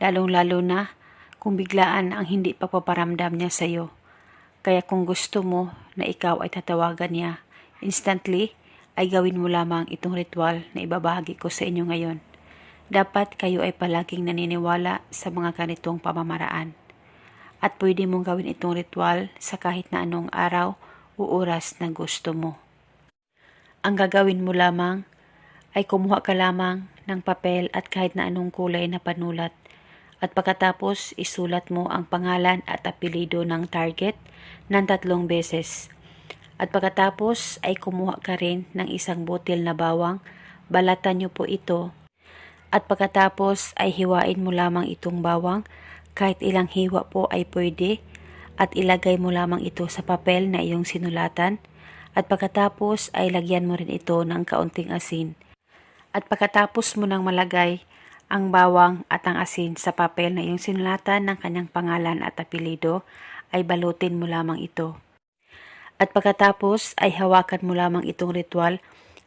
Lalong-lalo na kung biglaan ang hindi pagpaparamdam niya sa iyo. Kaya kung gusto mo na ikaw ay tatawagan niya instantly, ay gawin mo lamang itong ritual na ibabahagi ko sa inyo ngayon. Dapat kayo ay palaging naniniwala sa mga ganitong pamamaraan. At pwede mong gawin itong ritual sa kahit na anong araw o oras na gusto mo. Ang gagawin mo lamang ay kumuha ka lamang ng papel at kahit na anong kulay na panulat at pagkatapos isulat mo ang pangalan at apelido ng target ng tatlong beses. At pagkatapos ay kumuha ka rin ng isang botil na bawang, balatan niyo po ito. At pagkatapos ay hiwain mo lamang itong bawang, kahit ilang hiwa po ay pwede, at ilagay mo lamang ito sa papel na iyong sinulatan. At pagkatapos ay lagyan mo rin ito ng kaunting asin. At pagkatapos mo nang malagay ang bawang at ang asin sa papel na iyong sinulatan ng kanyang pangalan at apelido, ay balutin mo lamang ito. At pagkatapos ay hawakan mo lamang itong ritual,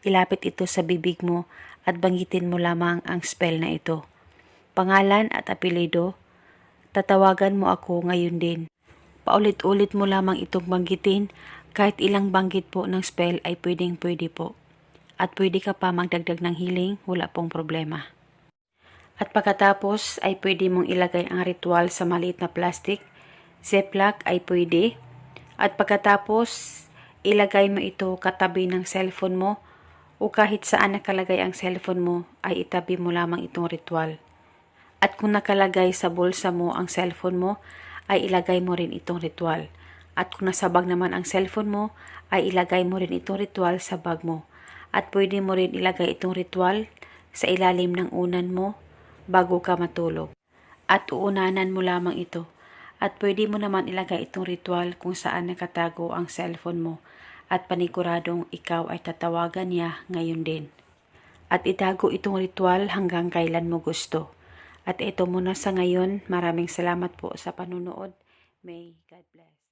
ilapit ito sa bibig mo at banggitin mo lamang ang spell na ito. Pangalan at apelido, tatawagan mo ako ngayon din. Paulit-ulit mo lamang itong banggitin, kahit ilang banggit po ng spell ay pwedeng pwede po. At pwede ka pa magdagdag ng healing, wala pong problema. At pagkatapos ay pwede mong ilagay ang ritual sa maliit na plastic. Ziploc ay pwede. At pagkatapos, ilagay mo ito katabi ng cellphone mo o kahit saan nakalagay ang cellphone mo ay itabi mo lamang itong ritual. At kung nakalagay sa bulsa mo ang cellphone mo, ay ilagay mo rin itong ritual. At kung nasa bag naman ang cellphone mo, ay ilagay mo rin itong ritual sa bag mo. At pwede mo rin ilagay itong ritual sa ilalim ng unan mo bago ka matulog. At uunanan mo lamang ito. At pwede mo naman ilagay itong ritual kung saan nakatago ang cellphone mo at paniguradong ikaw ay tatawagan niya ngayon din. At itago itong ritual hanggang kailan mo gusto. At ito muna sa ngayon. Maraming salamat po sa panunood. May God bless.